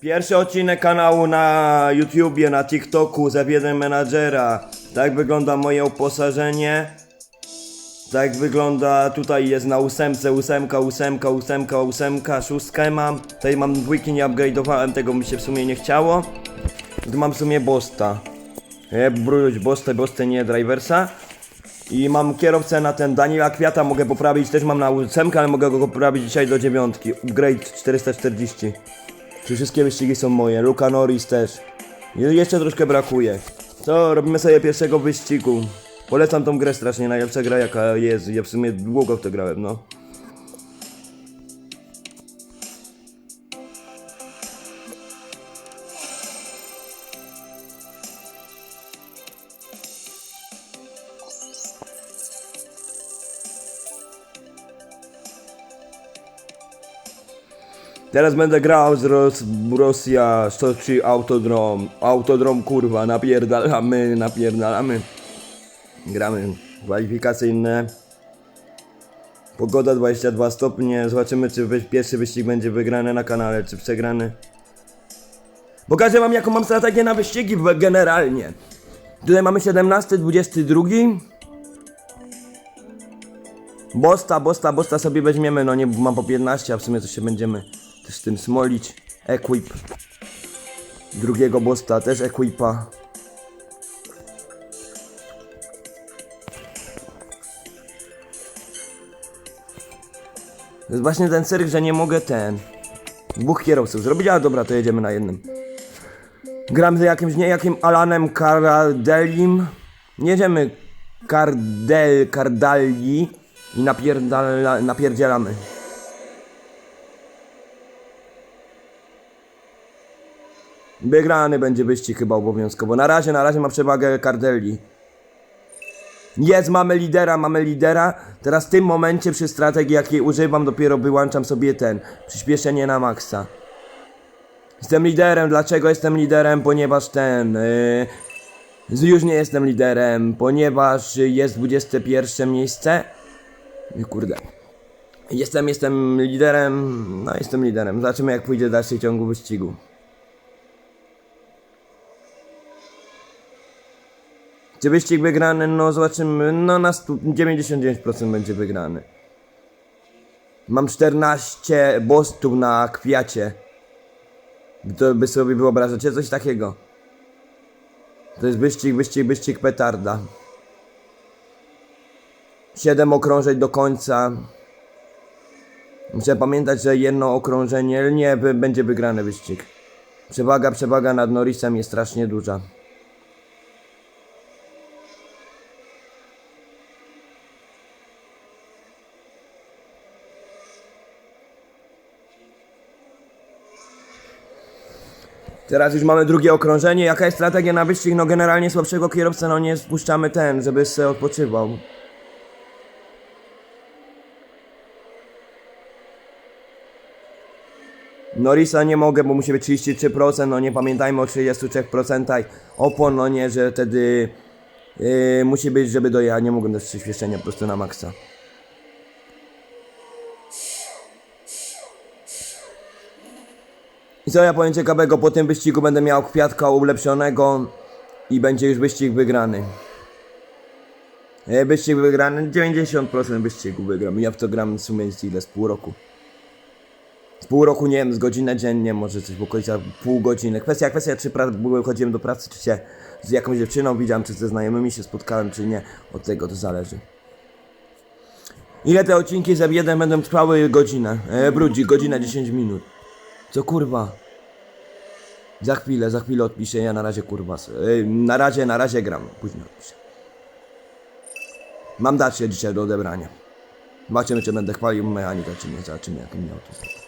Pierwszy odcinek kanału na YouTubie, na TikToku, F1 Menadżera. Tak wygląda moje uposażenie. Tak wygląda, tutaj jest na ósemce, ósemka, ósemka, ósemka, ósemka, szóstkę mam. Tutaj mam dwójki, nie upgrade'owałem, tego mi się w sumie nie chciało. Tu mam w sumie Bosta. E, Bruć Bostę, Bostę, nie Driversa. I mam kierowcę na ten Daniela Kwiata, mogę poprawić, też mam na ósemkę, ale mogę go poprawić dzisiaj do dziewiątki. Upgrade 440. Czy wszystkie wyścigi są moje? Luka Norris też. Je- Jeszcze troszkę brakuje. Co, robimy sobie pierwszego wyścigu. Polecam tą grę strasznie, najlepsza gra jaka jest. Ja w sumie długo w to grałem, no. Teraz będę grał z Ros Rosja Sochi Autodrom. Autodrom kurwa, napierdalamy, napierdalamy. Gramy kwalifikacyjne. Pogoda 22 stopnie. Zobaczymy czy pierwszy wyścig będzie wygrany na kanale, czy przegrany. Pokażę wam jaką mam strategię na wyścigi generalnie. Tutaj mamy 17, 22. Bosta, bosta, bosta sobie weźmiemy, no nie mam po 15, a w sumie to się będziemy z tym smolić. Equip. Drugiego bosta też equipa. To jest właśnie ten cyrk, że nie mogę ten. Dwóch kierowców zrobić, ale dobra, to jedziemy na jednym. Gram z jakimś niejakim Alanem Cardelim. Jedziemy Cardel, Cardali i napierdala, napierdzielamy. Wygrany będzie wyścig chyba obowiązkowo. Na razie, na razie ma przewagę Cardelli. Jest, mamy lidera, mamy lidera. Teraz w tym momencie przy strategii jakiej używam dopiero wyłączam sobie ten przyspieszenie na maksa. Jestem liderem. Dlaczego jestem liderem? Ponieważ ten. Yy, już nie jestem liderem, ponieważ jest 21 miejsce. Kurde. Jestem, jestem liderem. No, jestem liderem. Zobaczymy, jak pójdzie w dalszym ciągu wyścigu. Czy wyścig wygrany? No, zobaczymy. No, na stu- 99% będzie wygrany. Mam 14 bostów na kwiacie. To by sobie wyobrażacie coś takiego. To jest wyścig, wyścig, wyścig petarda. 7 okrążeń do końca. Muszę pamiętać, że jedno okrążenie nie będzie wygrany wyścig. Przewaga, przewaga nad Norrisem jest strasznie duża. Teraz już mamy drugie okrążenie. Jaka jest strategia na wyścig? No generalnie słabszego kierowcę no nie spuszczamy ten, żeby sobie odpoczywał. Norisa nie mogę, bo musi być 33%, no nie pamiętajmy o 33% opon, no nie, że wtedy yy, musi być, żeby dojechać, nie mogę dać przyspieszenia po prostu na maksa. I co ja powiem ciekawego, po tym wyścigu będę miał kwiatka ulepszonego i będzie już wyścig wygrany. E, Wyścig wygrany, 90% wyścigu wygram. Ja w to gram w sumie ile, z pół roku. Z pół roku, nie wiem, z godzinę dziennie, może coś w okolicach pół godziny. Kwestia, kwestia, czy chodziłem do pracy, czy się z jakąś dziewczyną widziałem, czy ze znajomymi się spotkałem, czy nie. Od tego to zależy. Ile te odcinki z jeden będą trwały godzinę? E, brudzi, godzinę 10 minut. Co kurwa? Za chwilę, za chwilę odpiszę, ja na razie kurwa. na razie, na razie gram, później odpiszę. Mam dać się dzisiaj do odebrania. Zobaczymy, czy będę chwalił mechanika, czy nie. Zobaczymy, jak miał to.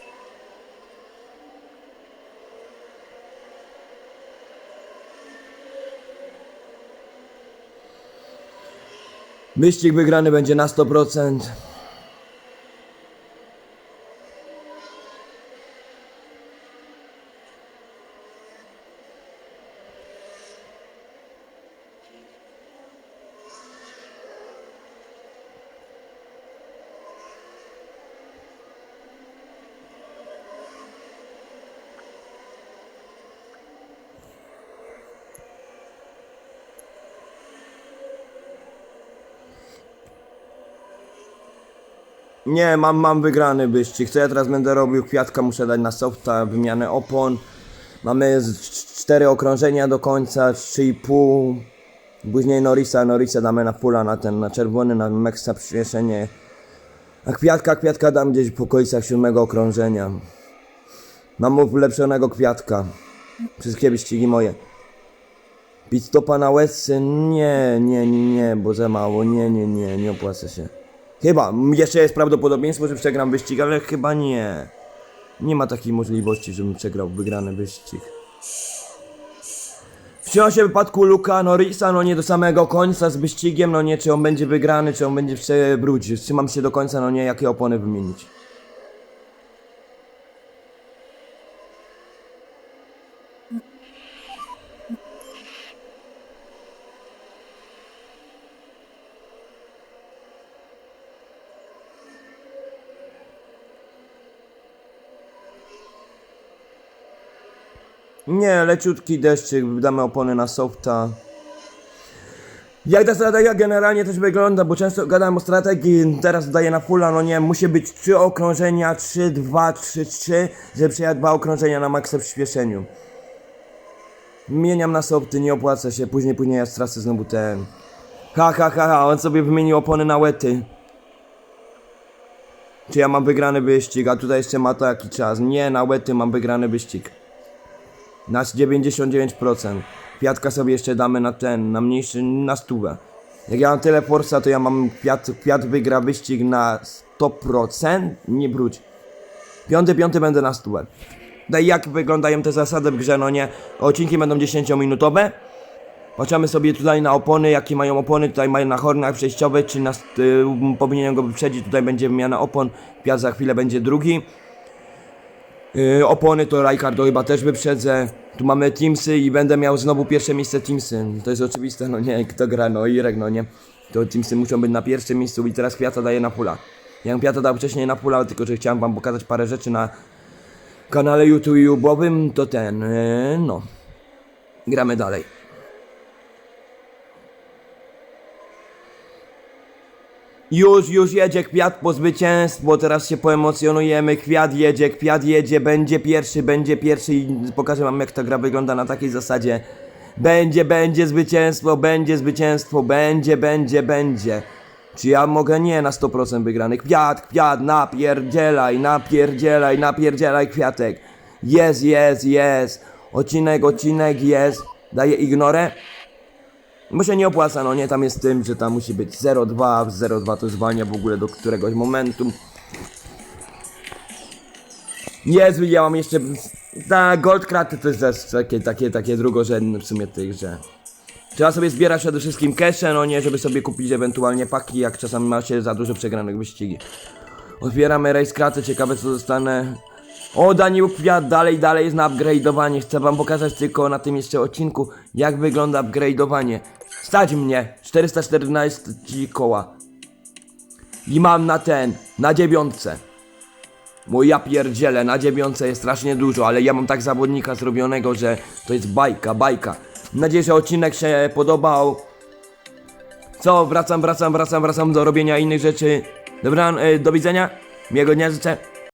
Wyścig wygrany będzie na 100%. Nie, mam, mam wygrany wyścig. Co ja teraz będę robił? Kwiatka muszę dać na softa, wymianę opon. Mamy cztery okrążenia do końca, trzy i pół. Później Norisa, Norisa damy na pula, na ten, na czerwony, na Meksa przyspieszenie. A kwiatka, kwiatka dam gdzieś po końcach siódmego okrążenia. Mam ulepszonego kwiatka. Wszystkie wyścigi moje. Pit stopa na łezce? Nie, nie, nie, nie, bo za mało. Nie, nie, nie, nie opłaca się. Chyba, jeszcze jest prawdopodobieństwo, że przegram wyścig, ale chyba nie. Nie ma takiej możliwości, żebym przegrał wygrany wyścig. W razie wypadku Luka Norrisa, no nie do samego końca z wyścigiem, no nie, czy on będzie wygrany, czy on będzie przewrócił. Trzymam się do końca, no nie, jakie opony wymienić. Nie, leciutki deszczyk, damy opony na softa. Jak ta strategia generalnie też wygląda, bo często gadam o strategii, teraz daję na fulla, no nie, musi być 3 okrążenia, 3, 2, 3, 3, żeby przejechać dwa okrążenia na maksa przyspieszeniu. Mieniam na softy, nie opłaca się, później, później ja stracę znowu ten... Ha, ha, ha, ha, on sobie wymienił opony na łety. Czy ja mam wygrany wyścig, a tutaj jeszcze ma taki czas. Nie, na łety mam wygrany wyścig. Na 99%. Kwiatka sobie jeszcze damy na ten, na mniejszy, na stówę. Jak ja mam tyle forsa, to ja mam kwiat, kwiat wygra wyścig na 100%, nie wróć. Piąty, piąty będę na stówę. No i jak wyglądają te zasady w grze, no nie? Odcinki będą 10-minutowe. Patrzymy sobie tutaj na opony, jakie mają opony, tutaj mają na hornach przejściowych, czy na, y, powinienem go wyprzedzić, tutaj będzie wymiana opon, kwiat za chwilę będzie drugi. Yy, opony to Rajkardo chyba też wyprzedzę. Tu mamy Teamsy i będę miał znowu pierwsze miejsce Teamsy. To jest oczywiste, no nie, kto gra, no Irek, no nie. To Teamsy muszą być na pierwszym miejscu i teraz Kwiata daje na pula. Ja Kwiata dał wcześniej na pula, tylko że chciałem wam pokazać parę rzeczy na kanale YouTube'owym, to ten, yy, no. Gramy dalej. Już, już jedzie kwiat po zwycięstwo, teraz się poemocjonujemy, kwiat jedzie, kwiat jedzie, będzie pierwszy, będzie pierwszy i pokażę wam jak ta gra wygląda na takiej zasadzie. Będzie, będzie zwycięstwo, będzie zwycięstwo, będzie, będzie, będzie. Czy ja mogę? Nie, na 100% wygrany. Kwiat, kwiat, napierdzielaj, napierdzielaj, napierdzielaj kwiatek. Jest, jest, jest. Odcinek, odcinek, jest. Daję ignorę. Bo się nie opłaca, no nie, tam jest tym, że tam musi być 0,2, 0,2 to zwalnia w ogóle do któregoś momentu. Jezu, ja mam jeszcze... Ta gold kraty to jest też takie, takie, takie drugorzędne w sumie tych, że... Trzeba sobie zbierać przede wszystkim cache, no nie, żeby sobie kupić ewentualnie paki, jak czasami ma się za dużo przegranych wyścigi. Otwieramy race kraty, ciekawe co dostanę. O, Daniel Kwiat, dalej, dalej jest na upgrade'owanie. Chcę wam pokazać tylko na tym jeszcze odcinku, jak wygląda upgrade'owanie. Stać mnie, 414 koła. I mam na ten, na dziewiątce. Bo ja pierdzielę, na dziewiątce jest strasznie dużo, ale ja mam tak zawodnika zrobionego, że to jest bajka, bajka. Mam nadzieję, że odcinek się podobał. Co, wracam, wracam, wracam, wracam do robienia innych rzeczy. Dobra, e, do widzenia. Miłego dnia życzę.